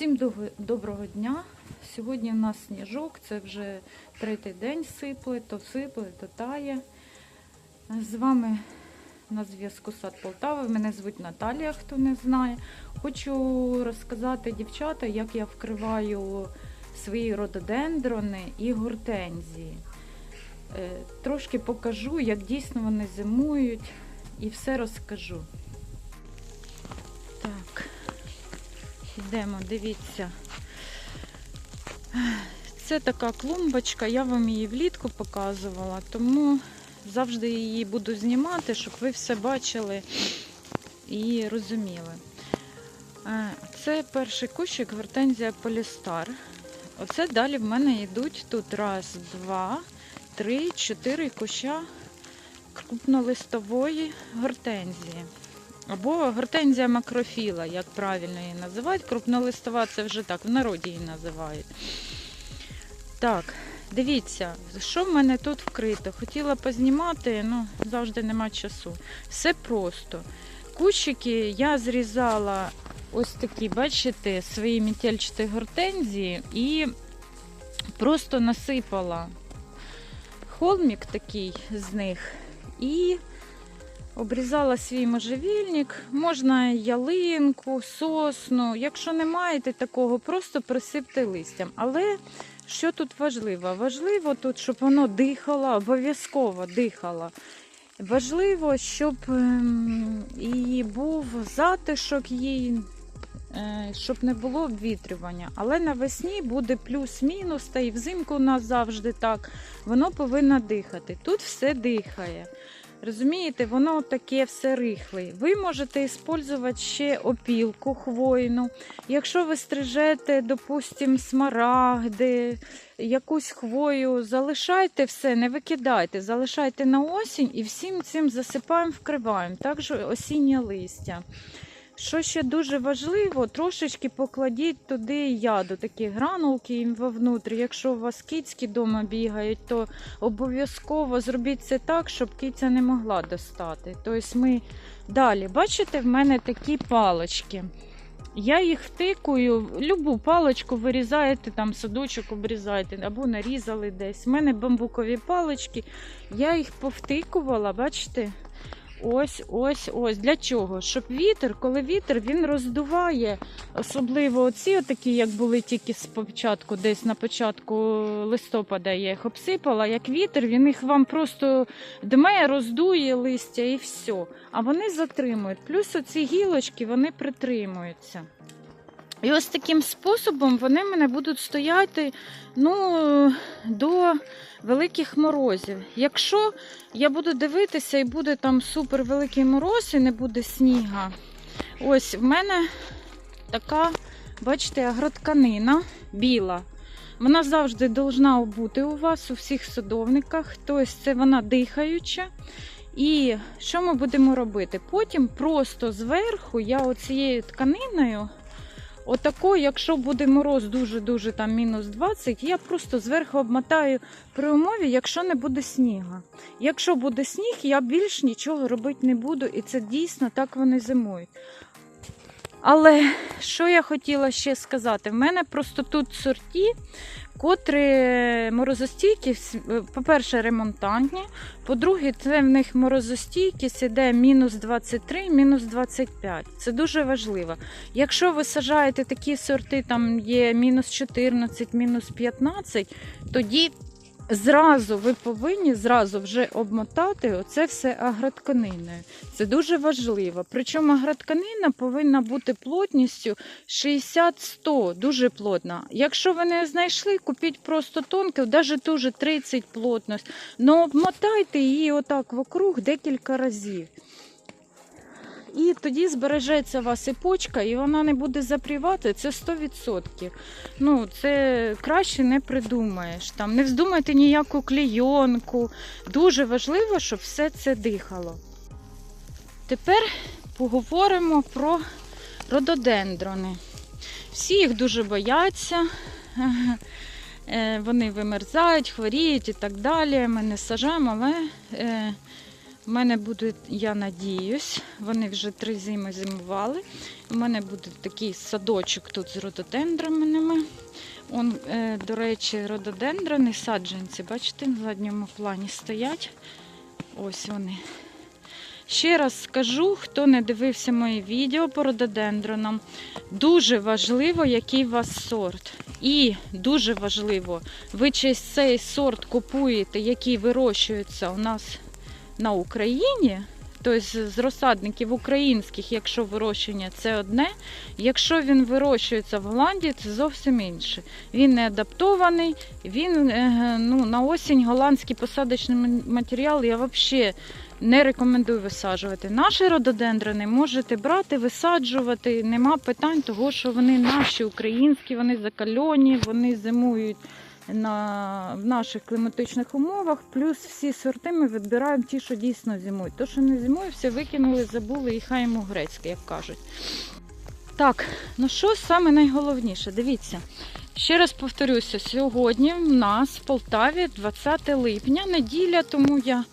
Всім доброго дня. Сьогодні у нас сніжок, це вже третій день сипле, то сипле, то тає. З вами на зв'язку Сад Полтави. Мене звуть Наталія, хто не знає. Хочу розказати дівчата, як я вкриваю свої рододендрони і гортензії. Е, Трошки покажу, як дійсно вони зимують, і все розкажу. Йдемо, дивіться. Це така клумбочка, я вам її влітку показувала, тому завжди її буду знімати, щоб ви все бачили і розуміли. Е, Це перший кущик гортензія Полістар. Оце далі в мене йдуть тут раз, два, три, чотири куща крупнолистової гортензії. Або гортензія макрофіла, як правильно її називають. Крупнолистова це вже так, в народі її називають. Так, дивіться, що в мене тут вкрито. Хотіла познімати, ну завжди нема часу. Все просто. Кущики я зрізала ось такі, бачите, свої мітельчаті гортензії і просто насипала холмік такий з них. І Обрізала свій можжевільник, можна ялинку, сосну. Якщо не маєте такого, просто присипте листям. Але що тут важливо? Важливо тут, щоб воно дихало, обов'язково дихало. Важливо, щоб ем, і був затишок їй, е, щоб не було обвітрювання. Але навесні буде плюс-мінус, та і взимку у нас завжди так. Воно повинно дихати. Тут все дихає. Розумієте, воно таке все рихле. Ви можете використовувати ще опілку хвойну. Якщо ви стрижете, допустимо, смарагди, якусь хвою, залишайте все, не викидайте, залишайте на осінь і всім цим засипаємо, вкриваємо. Також осіннє листя. Що ще дуже важливо, трошечки покладіть туди яду, такі гранулки їм вовнутрі. Якщо у вас кицькі вдома бігають, то обов'язково зробіть це так, щоб киця не могла достати. Тобто ми далі, бачите, в мене такі палочки. Я їх втикую, любу паличку вирізаєте, там садочок обрізаєте або нарізали десь. У мене бамбукові палички. Я їх повтикувала, бачите? Ось, ось, ось. Для чого? Щоб вітер, коли вітер він роздуває, особливо оці, отакі, як були тільки спочатку, десь на початку листопада я їх обсипала, як вітер, він їх вам просто дме, роздує листя і все. А вони затримують. Плюс оці гілочки вони притримуються. І ось таким способом вони в мене будуть стояти ну, до великих морозів. Якщо я буду дивитися і буде там супер великий мороз і не буде сніга, ось в мене така, бачите, агротканина біла. Вона завжди должна бути у вас у всіх садовниках. Тобто це вона дихаюча. І що ми будемо робити? Потім просто зверху я оцією тканиною Отако, якщо буде мороз дуже-дуже там мінус 20, я просто зверху обмотаю при умові, якщо не буде сніга. Якщо буде сніг, я більш нічого робити не буду, і це дійсно так вони зимують. Але що я хотіла ще сказати? В мене просто тут сорті, котрі морозостійкі, по-перше, ремонтантні, по-друге, це в них морозостійкість іде мінус 23, мінус 25. Це дуже важливо. Якщо ви сажаєте такі сорти, там є мінус 14, мінус 15, тоді зразу ви повинні зразу вже обмотати оце все агротканиною. Це дуже важливо. Причому агротканина повинна бути плотністю 60-100, дуже плотна. Якщо ви не знайшли, купіть просто тонке, навіть ту же 30 плотність. Но обмотайте її отак вокруг декілька разів. І тоді збережеться у вас і почка, і вона не буде запрівати. Це 100%. Ну, це краще не придумаєш. Там не вздумайте ніяку клейонку. Дуже важливо, щоб все це дихало. Тепер поговоримо про рододендрони. Всі їх дуже бояться. Е, Вони вимерзають, хворіють і так далі. Ми не сажаємо, але е, У мене буде, я надіюсь, вони вже три зими зимували. У мене буде такий садочок тут з рододендронами. Он, е, до речі, рододендрони, саджанці, бачите, на задньому плані стоять. Ось вони. Ще раз скажу, хто не дивився моє відео по рододендронам, дуже важливо, який у вас сорт. І дуже важливо, ви чи цей сорт купуєте, який вирощується у нас на Україні, тобто з розсадників українських, якщо вирощення це одне. Якщо він вирощується в Голландії, це зовсім інше. Він не адаптований, він е, ну, на осінь голландський посадочний матеріал я взагалі не рекомендую висаджувати. Наші рододендрони можете брати, висаджувати, нема питань, того що вони наші українські, вони закальоні, вони зимують на, в наших кліматичних умовах. Плюс всі сорти ми відбираємо ті, що дійсно зимують. То, що не зимує, все викинули, забули і хай йому грецьке, як кажуть. Так, ну що саме найголовніше? Дивіться. Ще раз повторюся, сьогодні в нас в Полтаві 20 липня, неділя, тому я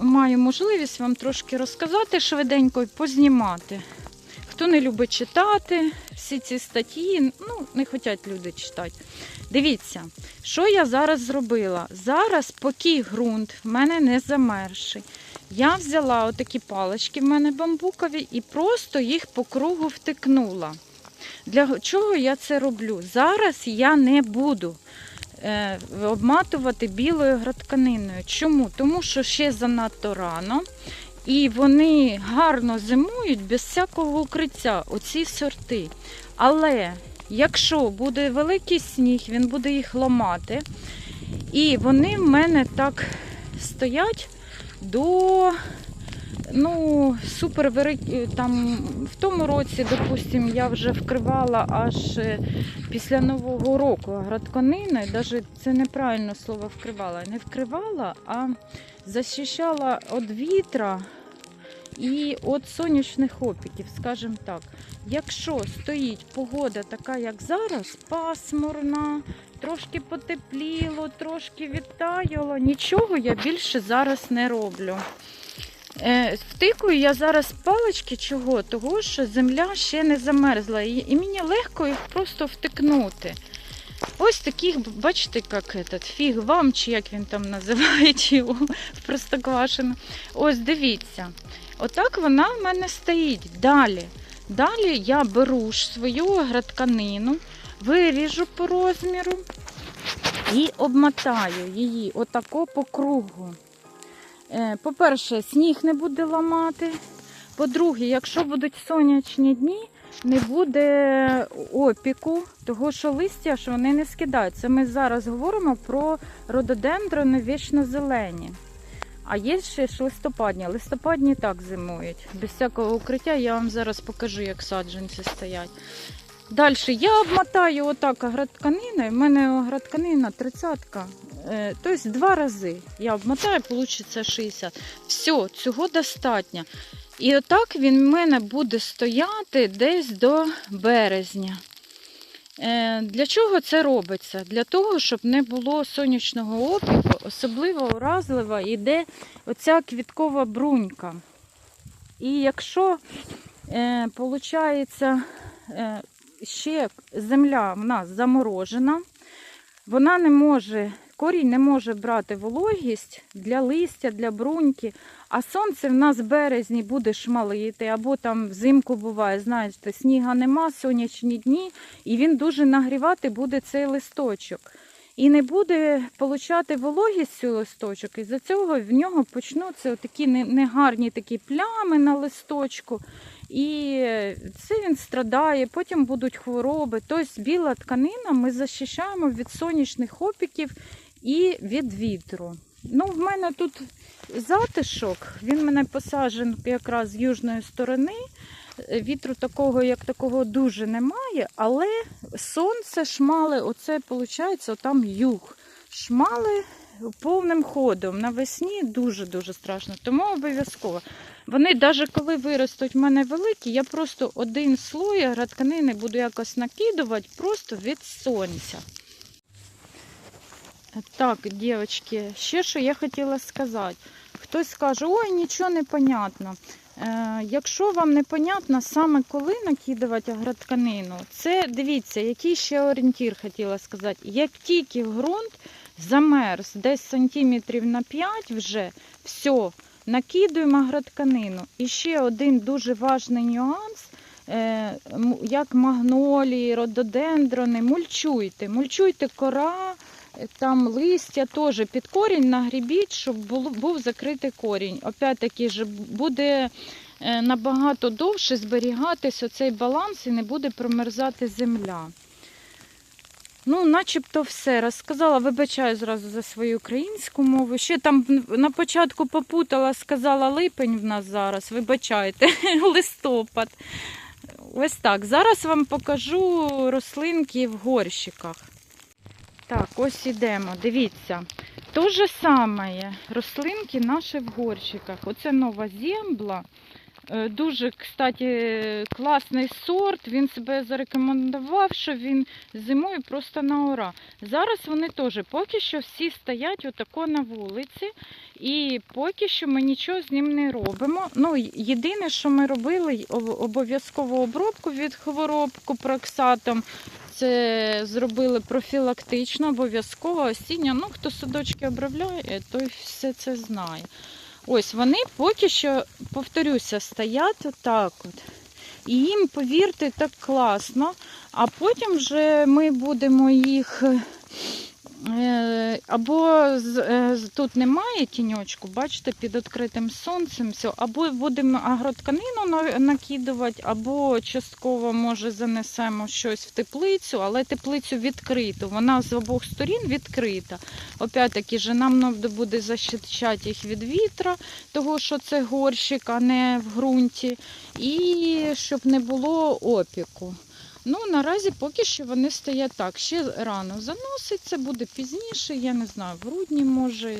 маю можливість вам трошки розказати швиденько і познімати. Хто не любить читати всі ці статті, ну, не хочуть люди читати. Дивіться, що я зараз зробила. Зараз, поки ґрунт в мене не замерший, я взяла отакі палички в мене бамбукові і просто їх по кругу втикнула. Для чого я це роблю? Зараз я не буду е, обматувати білою градканиною. Чому? Тому що ще занадто рано. І вони гарно зимують без всякого укриття, оці сорти. Але якщо буде великий сніг, він буде їх ламати. І вони в мене так стоять до ну, супер. Там в тому році, допустимо, я вже вкривала аж е, після Нового року градканиною. Навіть це неправильно слово вкривала. Не вкривала, а захищала від вітра і від сонячних опіків, скажімо так. Якщо стоїть погода така, як зараз, пасмурна, трошки потепліло, трошки відтаяло, нічого я більше зараз не роблю. Е, втикую я зараз палички чого? Того, що земля ще не замерзла. І мені легко їх просто втикнути. Ось таких, бачите, як этот, фіг вам, чи як він там називають його в Простоквашино. Ось дивіться. Отак вона в мене стоїть. Далі. Далі я беру свою градканину, виріжу по розміру і обмотаю її отако по кругу. Е, По-перше, сніг не буде ламати. По-друге, якщо будуть сонячні дні, не буде опіку, того що листя ж вони не скидаються. Ми зараз говоримо про рододендрони вічно зелені. А є ще ж листопадні. Листопадні так зимують. Без всякого укриття я вам зараз покажу, як саджанці стоять. Далі я обмотаю отак градканиною. У мене градканина 30-ка. Е, Тобто два рази я обмотаю, вийде 60. Все, цього достатньо. І отак він в мене буде стояти десь до березня. Е, Для чого це робиться? Для того, щоб не було сонячного опіку, особливо уразлива йде оця квіткова брунька. І якщо е, виходить, е, ще земля в нас заморожена, вона не може, корінь не може брати вологість для листя, для бруньки, а сонце в нас в березні буде шмалити, або там взимку буває, знаєте, сніга нема, сонячні дні, і він дуже нагрівати буде цей листочок. І не буде получати вологість цей листочок, і за цього в нього почнуться такі негарні такі плями на листочку. І це він страдає, потім будуть хвороби. Тобто біла тканина ми захищаємо від сонячних опіків і від вітру. Ну, в мене тут затишок, він мене посаджений якраз з южної сторони. Вітру такого, як такого, дуже немає, але сонце шмали, оце виходить, там юг. Шмали повним ходом. Навесні дуже-дуже страшно. Тому обов'язково. Вони, навіть коли виростуть в мене великі, я просто один слой градканини буду якось накидувати просто від сонця. Так, дівчатки, ще що я хотіла сказати. Хтось скаже, ой, нічого не понятно. Е, якщо вам не понятно саме коли накидувати агротканину, це дивіться, який ще орієнтір хотіла сказати. Як тільки ґрунт замерз десь сантиметрів на 5 вже, все, накидуємо агротканину. І ще один дуже важний нюанс. е, Як магнолії, рододендрони, мульчуйте. Мульчуйте кора, там листя теж під корінь нагрібіть, щоб був закритий корінь. Опять-таки буде е, набагато довше зберігатись оцей баланс і не буде промерзати земля. Ну, начебто все розказала. Вибачаю зразу за свою українську мову. Ще там на початку попутала, сказала липень в нас зараз. Вибачайте, листопад. Ось так. Зараз вам покажу рослинки в горщиках. Так, ось ідемо. Дивіться. То же саме рослинки наші в горщиках. Оце нова зембла. Е, Дуже, кстати, класний сорт. Він себе зарекомендував, що він зимою просто на ура. Зараз вони теж поки що всі стоять отако на вулиці, і поки що ми нічого з ним не робимо. Ну, єдине, що ми робили, об- обов'язкову обробку від хвороб купроксатом. Це зробили профілактично, обов'язково осіння. Ну, хто садочки обробляє, той все це знає. Ось вони поки що, повторюся, стоять отак от. І їм, повірте, так класно. А потім вже ми будемо їх. Або е, тут немає тіньочку, бачите, під відкритим сонцем, все, або будемо агротканину на- накидувати, або частково, може, занесемо щось в теплицю, але теплицю відкриту. Вона з обох сторін відкрита. Опять-таки, нам буде защищати їх від вітра, того що це горщик, а не в ґрунті, і щоб не було опіку. Ну, наразі поки що вони стоять так. Ще рано заноситься, буде пізніше, я не знаю, в грудні може,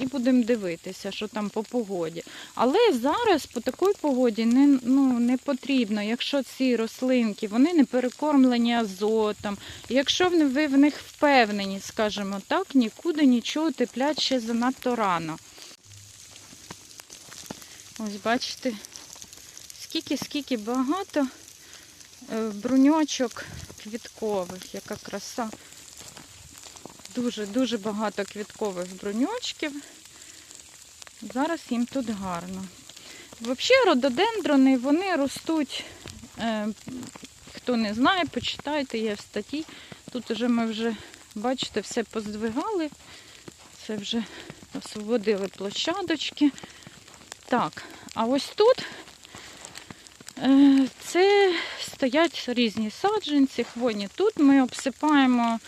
і будемо дивитися, що там по погоді. Але зараз по такій погоді не, ну, не потрібно, якщо ці рослинки вони не перекормлені азотом, якщо ви в них впевнені, скажімо так, нікуди нічого теплять ще занадто рано. Ось бачите, скільки-скільки багато бруньочок квіткових, яка краса. Дуже-дуже багато квіткових бруньочків. Зараз їм тут гарно. Взагалі, рододендрони, вони ростуть, е, хто не знає, почитайте, є в статті. Тут вже ми вже, бачите, все поздвигали. Це вже освободили площадочки. Так, а ось тут е, це стоять різні саджанці, хвойні. Тут ми обсипаємо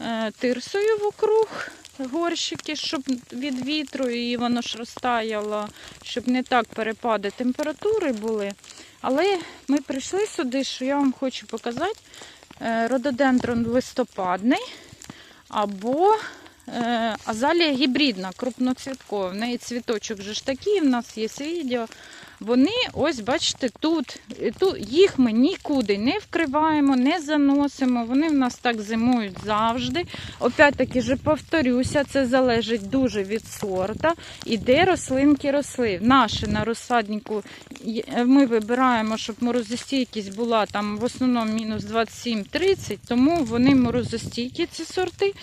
е, тирсою вокруг горщики, щоб від вітру і воно ж розтаяло, щоб не так перепади температури були. Але ми прийшли сюди, що я вам хочу показати е, рододендрон листопадний або е, азалія гібридна, крупноцвіткова. В неї цвіточок вже ж такий, в нас є відео. Вони, ось бачите, тут, тут їх ми нікуди не вкриваємо, не заносимо. Вони в нас так зимують завжди. Опять-таки же повторюся, це залежить дуже від сорта і де рослинки росли. Наші на розсаднику ми вибираємо, щоб морозостійкість була там в основному мінус 27-30, тому вони морозостійкі, ці сорти.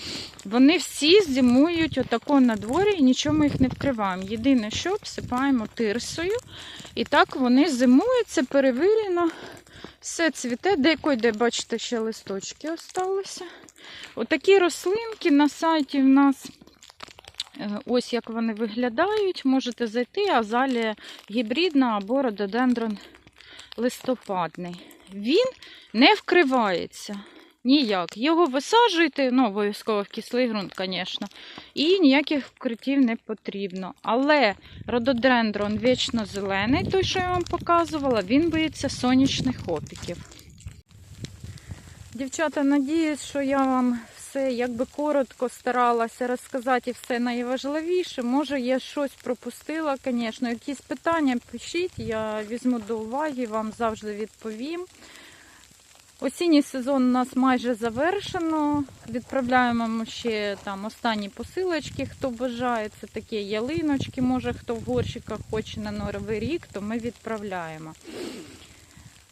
Вони всі зимують отако на дворі і нічого ми їх не вкриваємо. Єдине, що обсипаємо тирсою. І так вони зимують, це перевірено. Все цвіте, де бачите, ще листочки осталися. Отакі рослинки на сайті в нас. е, Ось як вони виглядають. Можете зайти, азалія гібридна або рододендрон листопадний. Він не вкривається ніяк. Його висаджуєте, ну, обов'язково в кислий ґрунт, звісно, і ніяких вкриттів не потрібно. Але рододендрон вічно зелений, той, що я вам показувала, він боїться сонячних опіків. Дівчата, надіюсь, що я вам все якби коротко старалася розказати все найважливіше. Може, я щось пропустила, звісно. Якісь питання пишіть, я візьму до уваги, вам завжди відповім. Осінній сезон у нас майже завершено. Відправляємо ще там останні посилочки, хто бажає. Це такі ялиночки, може хто в горщиках хоче на Новий рік, то ми відправляємо.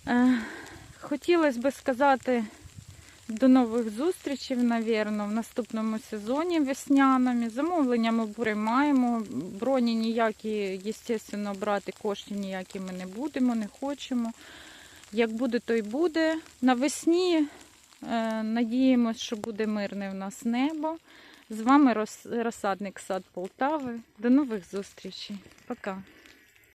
Е, хотілося би сказати до нових зустрічей, навірно, в наступному сезоні весняному. Замовлення ми приймаємо. Броні ніякі, звісно, брати коштів ніякі ми не будемо, не хочемо. Як буде, то й буде. Навесні надіємося, що буде мирне в нас небо. З вами роз- розсадник сад Полтави. До нових зустрічей. Пока.